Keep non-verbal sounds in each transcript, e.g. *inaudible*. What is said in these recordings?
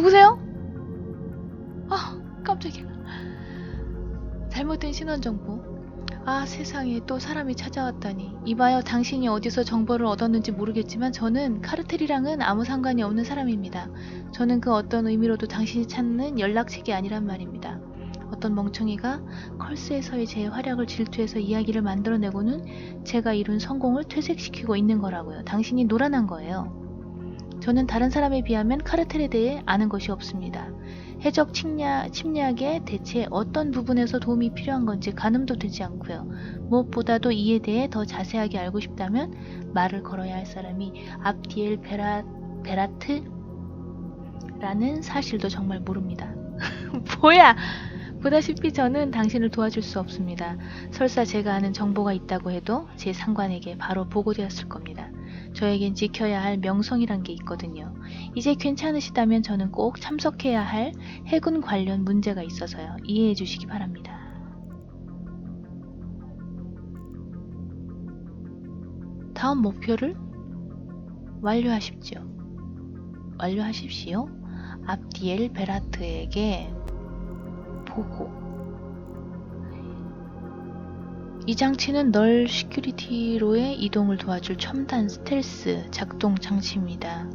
누구세요? 아, 깜짝이야. 잘못된 신원 정보. 아, 세상에 또 사람이 찾아왔다니. 이봐요, 당신이 어디서 정보를 얻었는지 모르겠지만 저는 카르텔이랑은 아무 상관이 없는 사람입니다. 저는 그 어떤 의미로도 당신이 찾는 연락책이 아니란 말입니다. 어떤 멍청이가 컬스에서의 제 활약을 질투해서 이야기를 만들어내고는 제가 이룬 성공을 퇴색시키고 있는 거라고요. 당신이 노란한 거예요. 저는 다른 사람에 비하면 카르텔에 대해 아는 것이 없습니다. 해적 침략, 침략에 대체 어떤 부분에서 도움이 필요한 건지 가늠도 되지 않고요. 무엇보다도 이에 대해 더 자세하게 알고 싶다면 말을 걸어야 할 사람이 압디엘 베라, 베라트라는 사실도 정말 모릅니다. *laughs* 뭐야! 보다시피 저는 당신을 도와줄 수 없습니다. 설사 제가 아는 정보가 있다고 해도 제 상관에게 바로 보고되었을 겁니다. 저에겐 지켜야 할 명성이란 게 있거든요. 이제 괜찮으시다면 저는 꼭 참석해야 할 해군 관련 문제가 있어서요. 이해해 주시기 바랍니다. 다음 목표를 완료하십시오. 완료하십시오. 압디엘 베라트에게 보고. 이 장치는 널 시큐리티로의 이동을 도와줄 첨단 스텔스 작동 장치입니다.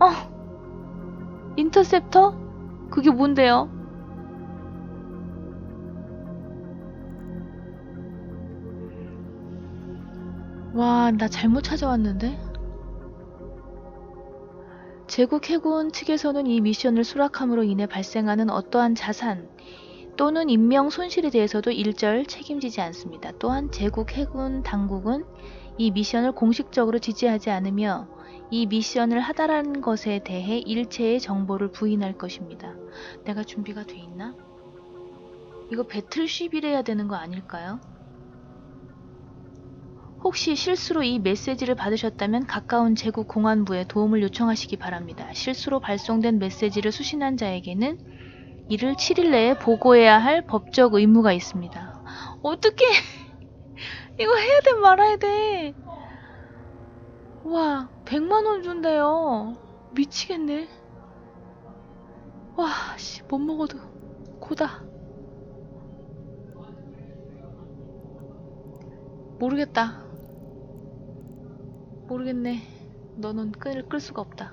어? 인터셉터? 그게 뭔데요? 와, 나 잘못 찾아왔는데? 제국 해군 측에서는 이 미션을 수락함으로 인해 발생하는 어떠한 자산 또는 인명 손실에 대해서도 일절 책임지지 않습니다. 또한 제국 해군 당국은 이 미션을 공식적으로 지지하지 않으며 이 미션을 하다라는 것에 대해 일체의 정보를 부인할 것입니다. 내가 준비가 돼 있나? 이거 배틀쉽이래야 되는 거 아닐까요? 혹시 실수로 이 메시지를 받으셨다면 가까운 제국 공안부에 도움을 요청하시기 바랍니다. 실수로 발송된 메시지를 수신한 자에게는 이를 7일 내에 보고해야 할 법적 의무가 있습니다. 어떻게 *laughs* 이거 해야 돼 말아야 돼. 와, 100만 원 준대요. 미치겠네. 와, 씨, 못 먹어도 고다. 모르겠다. 모르겠네. 너는 끈을 끌 수가 없다.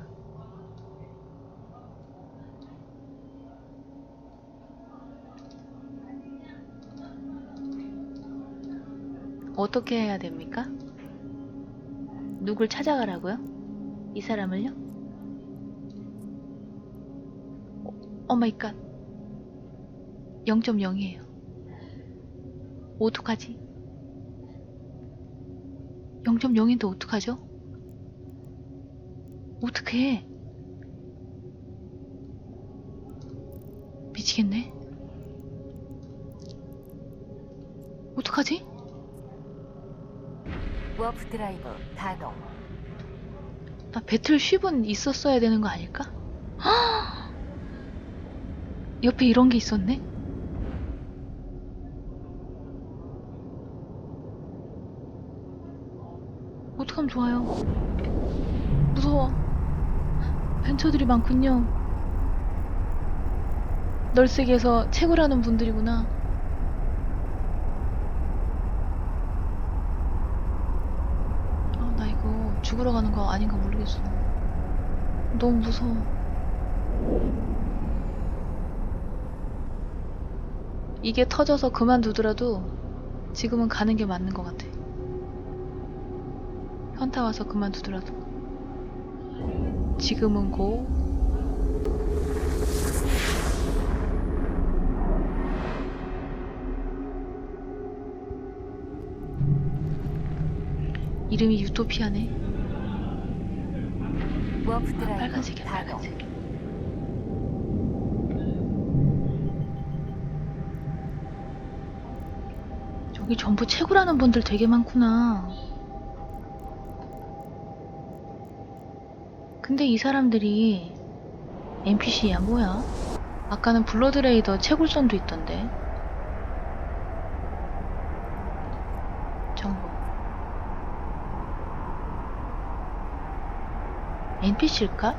어떻게 해야 됩니까? 누굴 찾아가라고요? 이 사람을요? 오 마이 갓. 0.0이에요. 어떡하지? 0.0인데 어떡하죠? 어떡해? 미치겠네. 어떡하지? 워프 드라이브 가동. 나 배틀 쉽은 있었어야 되는 거 아닐까? 헉! *gasps* 옆에 이런 게 있었네? 어떡하면 좋아요? 무서워. 벤처들이 많군요. 널스계에서 채굴하는 분들이구나. 아, 나 이거 죽으러 가는 거 아닌가 모르겠어. 너무 무서워. 이게 터져서 그만두더라도 지금은 가는 게 맞는 것 같아. 현타 와서 그만 두더라도. 지금은 고. 이름이 유토피아네. 아, 빨간색이야. 빨간색. 저기 전부 채굴하는 분들 되게 많구나. 근데 이 사람들이 NPC야 뭐야? 아까는 블러드레이더 채굴선도 있던데. 정보. NPC일까?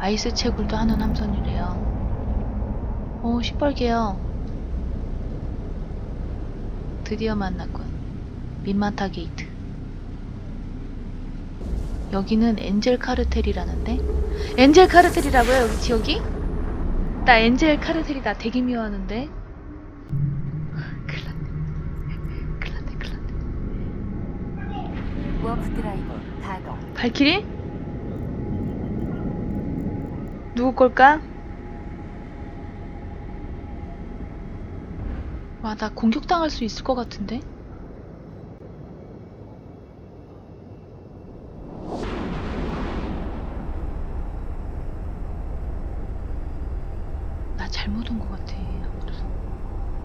아이스 채굴도 하는 함선이래요. 오, 시뻘개요. 드디어 만났군. 민마타 게이트. 여기는 엔젤 카르텔이라는데? 엔젤 카르텔이라고요, 여기 지역이? 나 엔젤 카르텔이다. 되게 미워하는데? 큰일 났네. 큰일 났네, 큰일 났네. 워프 드라이버 가동. 발키리? 누구 걸까? 와, 나 공격당할 수 있을 것 같은데? 나 잘못 온 것 같아. 아무래도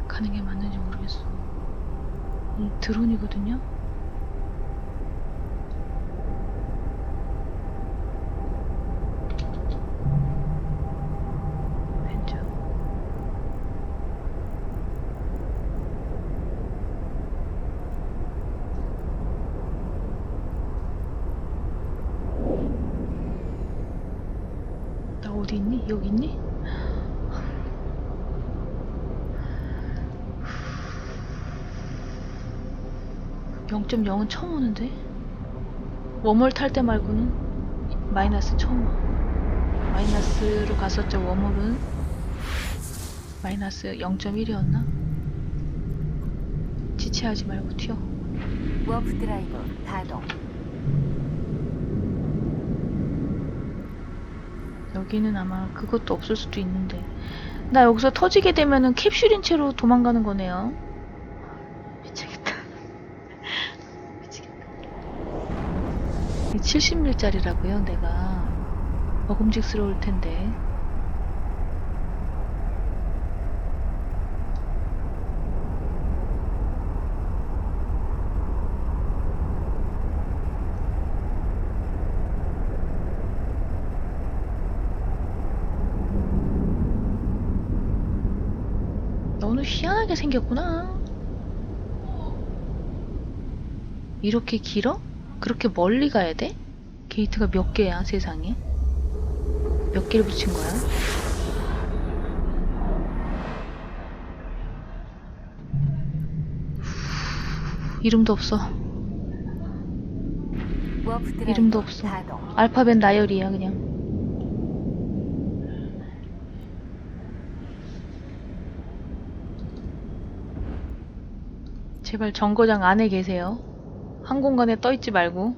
가는 게 맞는지 모르겠어. 이 드론이거든요? 왼쪽. 나 어디 있니? 여기 있니? (0.0은) 처음 오는데? 웜홀 탈 때 말고는 마이너스 처음 와. 마이너스로 갔었죠 웜홀은. 마이너스 0.1이었나? 지체하지 말고 튀어. 워프 드라이버 가동. 여기는 아마 그것도 없을 수도 있는데. 나 여기서 터지게 되면은 캡슐인 채로 도망가는 거네요 70밀짜리라고요 내가 먹음직스러울 텐데 너는 희한하게 생겼구나. 이렇게 길어? 그렇게 멀리 가야 돼? 게이트가 몇 개야, 세상에? 몇 개를 붙인 거야? 이름도 없어. 이름도 없어. 알파벳 나열이야, 그냥. 제발 정거장 안에 계세요. 한 공간에 떠 있지 말고.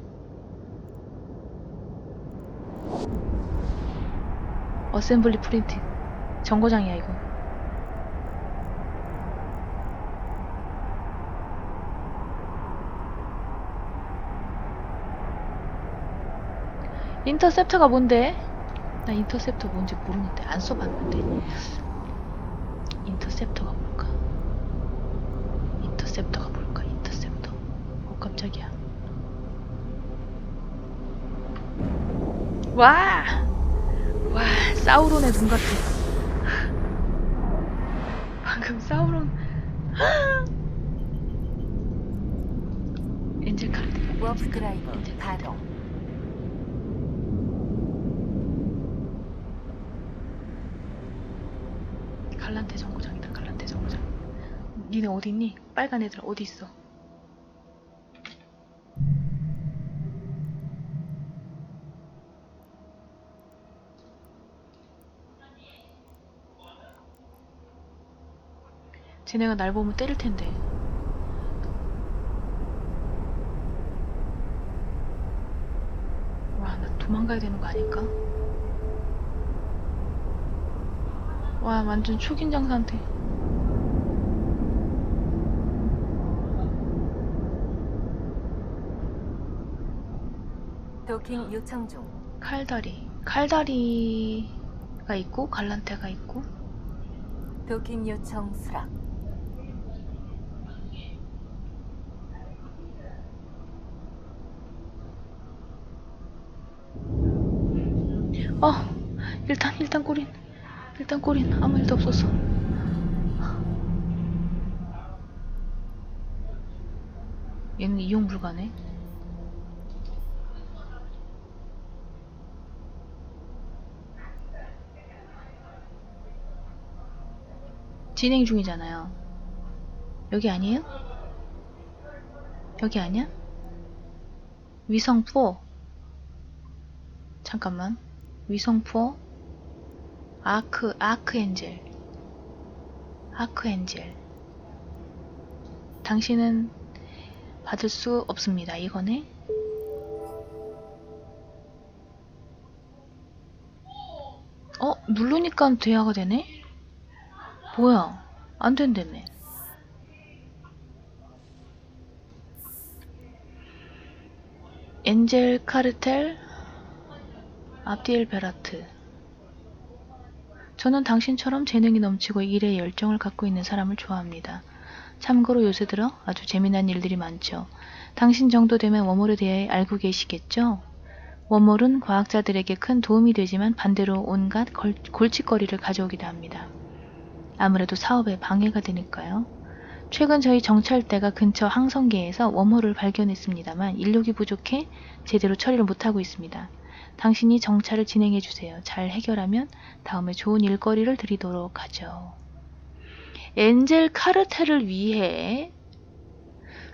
어셈블리 프린팅. 정거장이야, 이거. 인터셉터가 뭔데? 나 인터셉터 뭔지 모르는데 안 써봤는데 인터셉터가 뭘까? 인터셉터가 뭘까? 깜짝이야 와! 와 사우론의 눈 같아 방금 사우론 엔젤 카르드 워프 드라이버 가동. 갈란테 정거장이다 갈란테 정거장 니네 어디 있니? 빨간 애들 어디 있어? 쟤네가 날 보면 때릴 텐데 와 나 도망가야 되는 거 아닐까? 와 완전 초긴장 상태 도킹 요청 중. 칼다리 칼다리가 있고 갈란테가 있고 도킹 요청 수락. 아 일단 일단 꼬린 일단 꼬린. 아무 일도 없었어. 얘는 이용 불가네. 진행 중이잖아요. 여기 아니에요? 여기 아니야? 위성 4 잠깐만. 위성 4. 아크, 아크엔젤. 아크엔젤. 당신은 받을 수 없습니다. 이거네. 어, 누르니까 대화가 되네? 뭐야? 안 된다며. 엔젤 카르텔 압디엘 베라트 저는 당신처럼 재능이 넘치고 일에 열정을 갖고 있는 사람을 좋아합니다. 참고로 요새 들어 아주 재미난 일들이 많죠. 당신 정도 되면 워몰에 대해 알고 계시겠죠? 워몰은 과학자들에게 큰 도움이 되지만 반대로 온갖 걸- 골칫거리를 가져오기도 합니다. 아무래도 사업에 방해가 되니까요. 최근 저희 정찰대가 근처 항성계에서 웜홀을 발견했습니다만 인력이 부족해 제대로 처리를 못하고 있습니다. 당신이 정찰을 진행해 주세요. 잘 해결하면 다음에 좋은 일거리를 드리도록 하죠. 엔젤 카르텔을 위해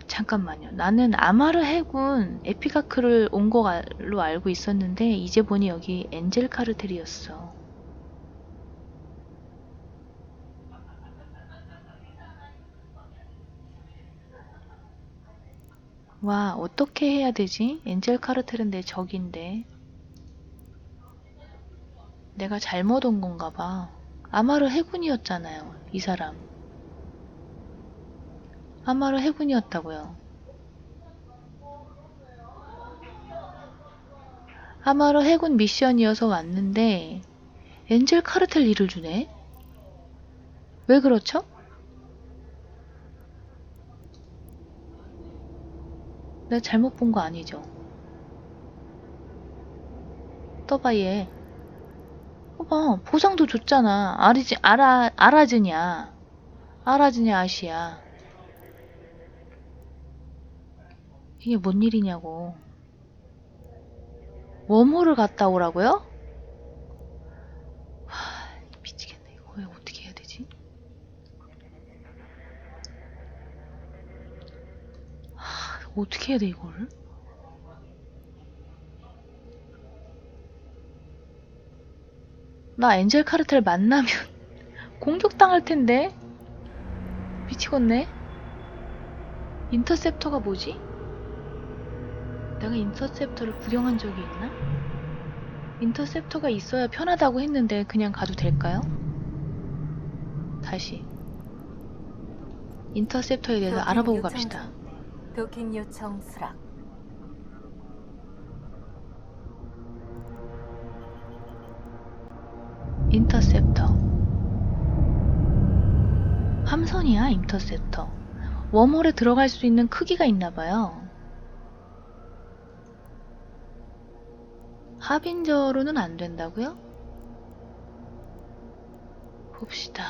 잠깐만요. 나는 아마르 해군 에피가크를 온 걸로 알고 있었는데 이제 보니 여기 엔젤 카르텔이었어. 와, 어떻게 해야 되지? 엔젤 카르텔은 내 적인데. 내가 잘못 온 건가 봐. 아마르 해군이었잖아요, 이 사람. 아마르 해군이었다고요. 아마르 해군 미션이어서 왔는데 엔젤 카르텔 일을 주네? 왜 그렇죠? 내가 잘못 본 거 아니죠? 떠봐 얘. 봐봐 보상도 줬잖아. 아리지 아라 아라즈냐? 아라즈냐 아시야? 이게 뭔 일이냐고. 웜홀을 갔다 오라고요? 하, 미치겠네. 이거 왜 어떻게 해야 되지? 하, 어떻게 해야 돼, 이거를? 나 엔젤 카르텔 만나면 *laughs* 공격당할 텐데? 미치겠네. 인터셉터가 뭐지? 내가 인터셉터를 구경한 적이 있나? 인터셉터가 있어야 편하다고 했는데 그냥 가도 될까요? 다시 인터셉터에 대해서 알아보고 갑시다. 중. 도킹 요청 수락. 인터셉터. 함선이야 인터셉터. 웜홀에 들어갈 수 있는 크기가 있나봐요. 하빈저로는 안 된다고요? 봅시다.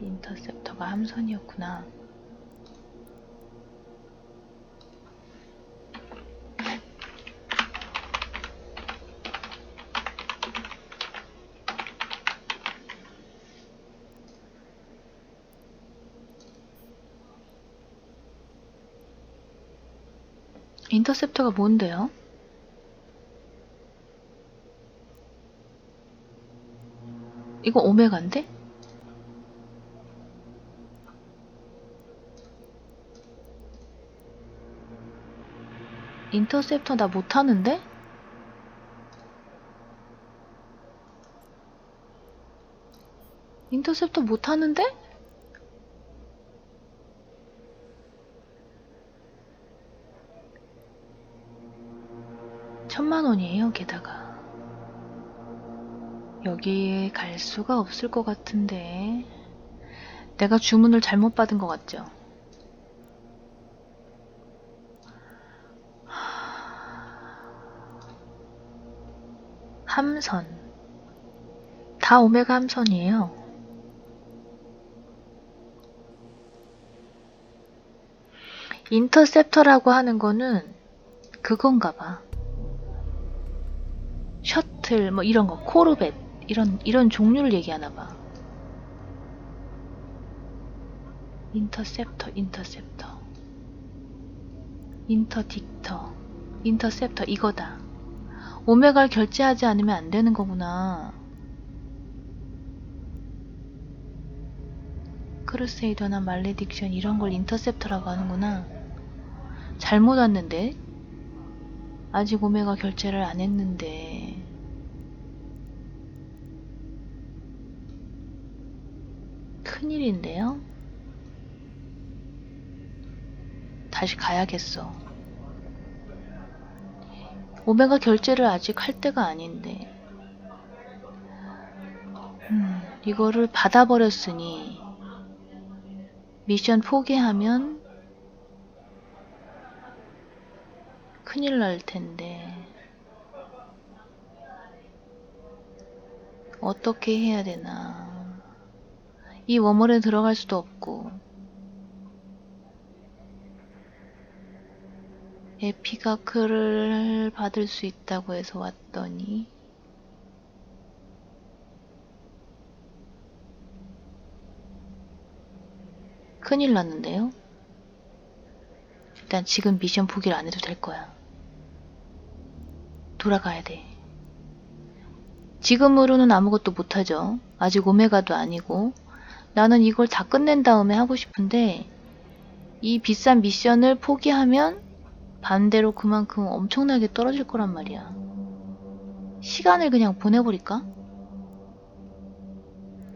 인터셉터가 함선이었구나 인터셉터가 뭔데요? 이거 오메가인데? 인터셉터 나 못하는데? 인터셉터 못하는데? 천만 원이에요, 게다가. 여기에 갈 수가 없을 것 같은데. 내가 주문을 잘못 받은 것 같죠? 함선. 다 오메가 함선이에요. 인터셉터라고 하는 거는 그건가 봐. 셔틀 뭐 이런 거 코르벳 이런 이런 종류를 얘기하나 봐. 인터셉터, 인터셉터. 인터딕터, 인터셉터 이거다. 오메가를 결제하지 않으면 안 되는 거구나. 크루세이더나 말레딕션 이런 걸 인터셉터라고 하는구나. 잘못 왔는데? 아직 오메가 결제를 안 했는데. 큰일인데요? 다시 가야겠어. 오메가 결제를 아직 할 때가 아닌데. 음, 이거를 받아버렸으니 미션 포기하면 큰일 날 텐데. 어떻게 해야 되나. 이 웜홀에 들어갈 수도 없고. 에피가크를 받을 수 있다고 해서 왔더니 큰일 났는데요? 일단 지금 미션 포기를 안 해도 될 거야. 돌아가야 돼. 지금으로는 아무것도 못하죠. 아직 오메가도 아니고. 나는 이걸 다 끝낸 다음에 하고 싶은데, 이 비싼 미션을 포기하면 반대로 그만큼 엄청나게 떨어질 거란 말이야. 시간을 그냥 보내버릴까?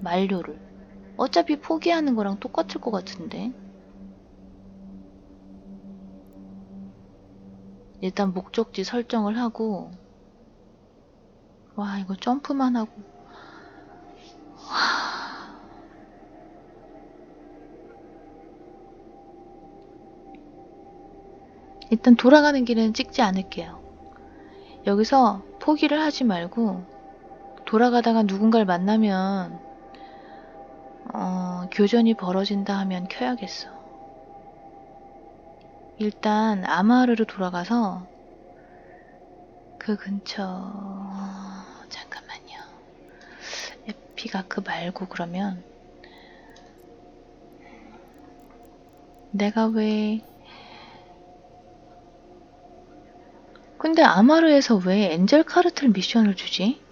만료를. 어차피 포기하는 거랑 똑같을 것 같은데. 일단 목적지 설정을 하고, 와, 이거 점프만 하고. 와. 일단 돌아가는 길은 찍지 않을게요. 여기서 포기를 하지 말고, 돌아가다가 누군가를 만나면, 어, 교전이 벌어진다 하면 켜야겠어. 일단 아마르로 돌아가서 그 근처 잠깐만요. 에피가크 말고 그러면 내가 왜 근데 아마르에서 왜 엔젤 카르텔 미션을 주지?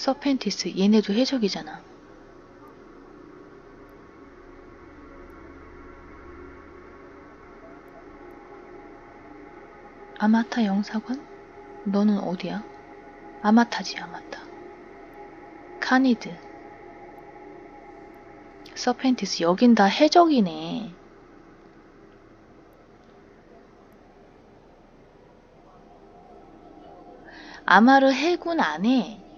서펜티스 얘네도 해적이잖아. 아마타 영사관? 너는 어디야? 아마타지 아마타. 카니드. 서펜티스 여긴 다 해적이네. 아마르 해군 안에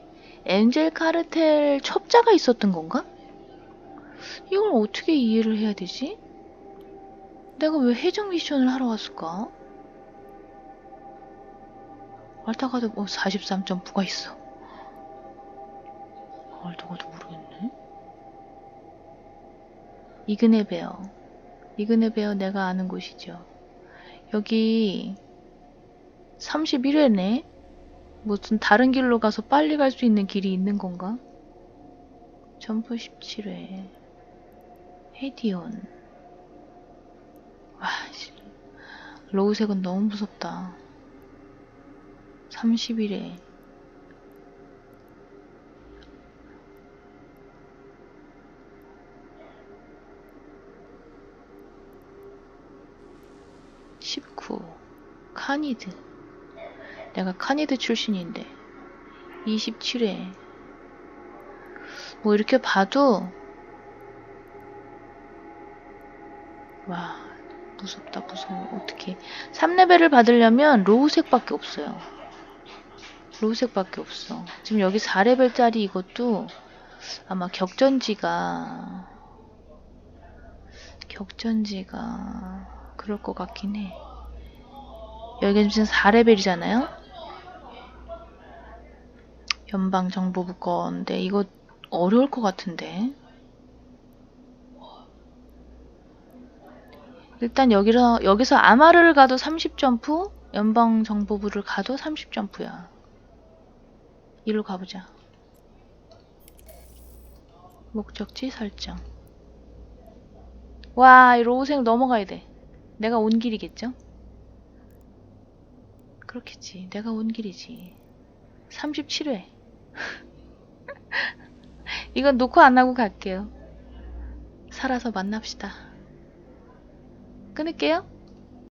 엔젤 카르텔 첩자가 있었던 건가? 이걸 어떻게 이해를 해야 되지? 내가 왜 해적 미션을 하러 왔을까? 알다가도 뭐 43.9가 있어. 알다가도 모르겠네. 이그네베어. 이그네베어 내가 아는 곳이죠. 여기 31회네? 무슨 다른 길로 가서 빨리 갈 수 있는 길이 있는 건가? 점프 17회. 헤디온 와 씨. 로우색은 너무 무섭다. 31회. (19) 카니드 내가 카니드 출신인데. 27회 뭐 이렇게 봐도 와 무섭다 무서워. 어떻게 3레벨을 받으려면 로우색밖에 없어요. 로우색밖에 없어. 지금 여기 4레벨짜리 이것도 아마 격전지가 격전지가 그럴 것 같긴 해. 여기는 지금 4레벨이잖아요 연방 정보부 건데 이거 어려울 것 같은데 일단 여기서 여기서 아마르를 가도 30점프, 연방 정보부를 가도 30점프야. 이리로 가보자. 목적지 설정. 와, 이 로우생 넘어가야 돼. 내가 온 길이겠죠? 그렇겠지. 내가 온 길이지. 37회. *laughs* 이건 놓고 안 하고 갈게요. 살아서 만납시다. 끊을게요.